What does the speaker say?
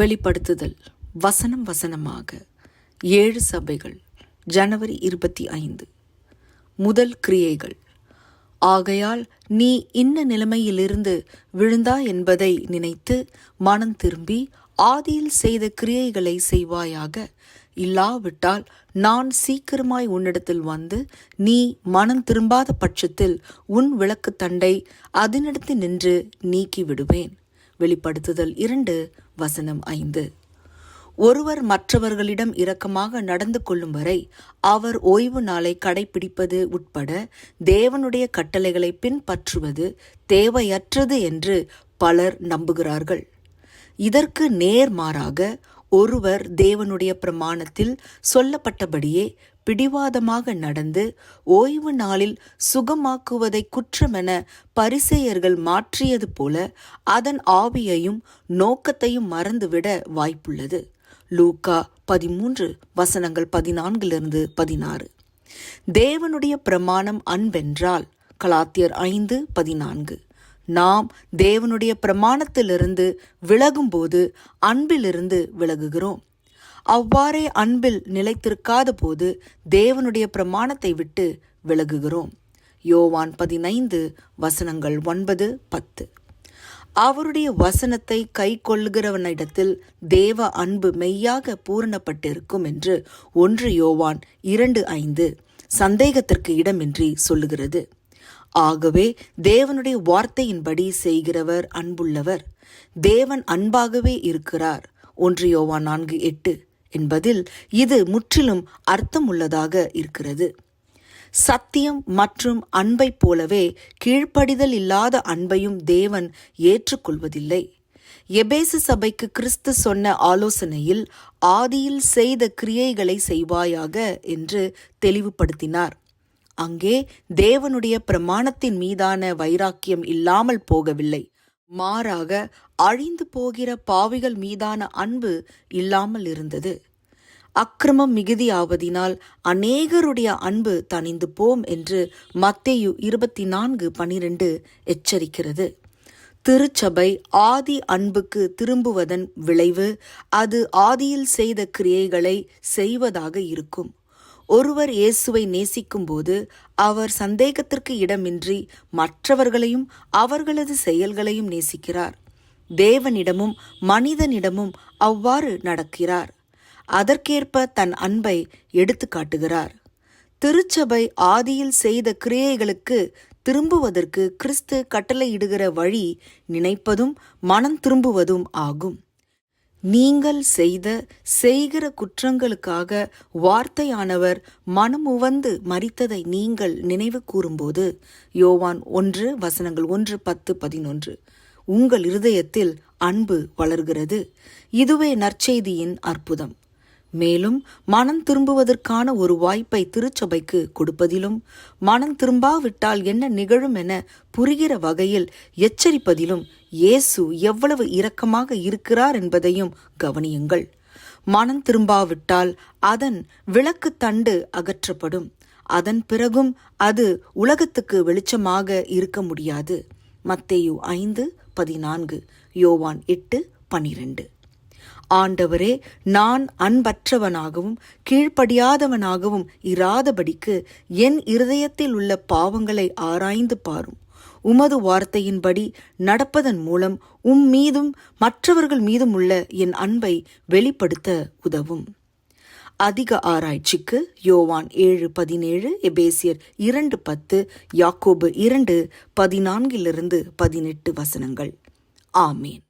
வெளிப்படுத்துதல். வசனம் வசனமாக ஏழு சபைகள் ஜனவரி இருபத்தி ஐந்து. முதல் கிரியைகள். ஆகையால் நீ இன்ன நிலைமையிலிருந்து விழுந்தா என்பதை நினைத்து மனம் திரும்பி ஆதியில் செய்த கிரியைகளை செய்வாயாக. இல்லாவிட்டால் நான் சீக்கிரமாய் உன்னிடத்தில் வந்து நீ மனம் திரும்பாத பட்சத்தில் உன் விளக்கு தண்டை அதனிடத்து நின்று நீக்கி விடுவேன் வெளிப்படுத்துதல் இரண்டு வசனம் ஐந்து. ஒருவர் மற்றவர்களிடம் இரக்கமாக நடந்து கொள்ளும் வரை அவர் ஓய்வு நாளை கடைபிடிப்பது உட்பட தேவனுடைய கட்டளைகளை பின்பற்றுவது தேவையற்றது என்று பலர் நம்புகிறார்கள். இதற்கு நேர்மாறாக ஒருவர் தேவனுடைய பிரமாணத்தில் சொல்லப்பட்டபடியே பிடிவாதமாக நடந்து ஓய்வு நாளில் சுகமாக்குவதை குற்றமென பரிசெயர்கள் மாற்றியது போல அதன் ஆவியையும் நோக்கத்தையும் மறந்துவிட வாய்ப்புள்ளது. லூக்கா பதிமூன்று வசனங்கள் பதினான்கிலிருந்து பதினாறு. தேவனுடைய பிரமாணம் அன்பென்றால் கலாத்தியர் ஐந்து பதினான்கு. நாம் தேவனுடைய பிரமாணத்திலிருந்து விலகும்போது அன்பிலிருந்து விலகுகிறோம். அவ்வாறே அன்பில் நிலைத்திருக்காத போது தேவனுடைய பிரமாணத்தை விட்டு விலகுகிறோம். யோவான் பதினைந்து வசனங்கள் ஒன்பது பத்து. அவருடைய வசனத்தை கை கொள்ளுகிறவனிடத்தில் தேவ அன்பு மெய்யாக பூரணப்பட்டிருக்கும் என்று ஒன்று யோவான் இரண்டு ஐந்து சந்தேகத்திற்கு இடமின்றி சொல்லுகிறது. ஆகவே தேவனுடைய வார்த்தையின்படி செய்கிறவர் அன்புள்ளவர். தேவன் அன்பாகவே இருக்கிறார். ஒன்று யோவான் நான்கு எட்டு. என்பதில் இது முற்றிலும் அர்த்தமுள்ளதாக இருக்கிறது. சத்தியம் மற்றும் அன்பைப் போலவே கீழ்ப்படிதல் இல்லாத அன்பையும் தேவன் ஏற்றுக்கொள்வதில்லை. எபேசு சபைக்கு கிறிஸ்து சொன்ன ஆலோசனையில் ஆதியில் செய்த கிரியைகளை செய்வாயாக என்று தெளிவுபடுத்தினார். அங்கே தேவனுடைய பிரமாணத்தின் மீதான வைராக்கியம் இல்லாமல் போகவில்லை. மாறாக அழிந்து போகிற பாவிகள் மீதான அன்பு இல்லாமல் இருந்தது. அக்கிரமம் மிகுதியாவதினால் அநேகருடைய அன்பு தணிந்து போம் என்று மத்தேயு இருபத்தி நான்கு பனிரெண்டு எச்சரிக்கிறது. திருச்சபை ஆதி அன்புக்கு திரும்புவதன் விளைவு அது ஆதியில் செய்த கிரியைகளை செய்வதாக இருக்கும். ஒருவர் இயேசுவை நேசிக்கும்போது அவர் சந்தேகத்திற்கு இடமின்றி மற்றவர்களையும் அவர்களது செயல்களையும் நேசிக்கிறார். தேவனிடமும் மனிதனிடமும் அவ்வாறு நடக்கிறார். அதற்கேற்ப தன் அன்பை எடுத்து காட்டுகிறார். திருச்சபை ஆதியில் செய்த கிரியைகளுக்கு திரும்புவதற்கு கிறிஸ்து கட்டளையிடுகிற வழி நினைப்பதும் மனம் திரும்புவதும் ஆகும். நீங்கள் செய்த செய்கிற குற்றங்களுக்காக வார்த்தையானவர் மனமுவந்து மறித்ததை நீங்கள் நினைவு கூறும்போது யோவான் ஒன்று வசனங்கள் ஒன்று பத்து பதினொன்று உங்கள் இருதயத்தில் அன்பு வளர்கிறது. இதுவே நற்செய்தியின் அற்புதம். மேலும் மனம் திரும்புவதற்கான ஒரு வாய்ப்பை திருச்சபைக்கு கொடுப்பதிலும் மனம் திரும்பாவிட்டால் என்ன நிகழும் என புரிகிற வகையில் எச்சரிப்பதிலும் இயேசு எவ்வளவு இரக்கமாக இருக்கிறார் என்பதையும் கவனியுங்கள். மனம் திரும்பாவிட்டால் அதன் விளக்கு தண்டு அகற்றப்படும். அதன் பிறகும் அது உலகத்துக்கு வெளிச்சமாக இருக்க முடியாது. மத்தேயு ஐந்து பதினான்கு யோவான் எட்டு பனிரெண்டு. ஆண்டவரே நான் அன்பற்றவனாகவும் கீழ்ப்படியாதவனாகவும் இராதபடிக்கு என் இருதயத்தில் உள்ள பாவங்களை ஆராய்ந்து பாரும். உமது வார்த்தையின்படி நடப்பதன் மூலம் உம் மீதும் மற்றவர்கள் மீதும் உள்ள என் அன்பை வெளிப்படுத்த உதவும். அதிக ஆராய்ச்சிக்கு யோவான் ஏழு பதினேழு எபேசியர் இரண்டு பத்து யாக்கோபு இரண்டு பதினான்கிலிருந்து பதினெட்டு வசனங்கள். ஆமேன்.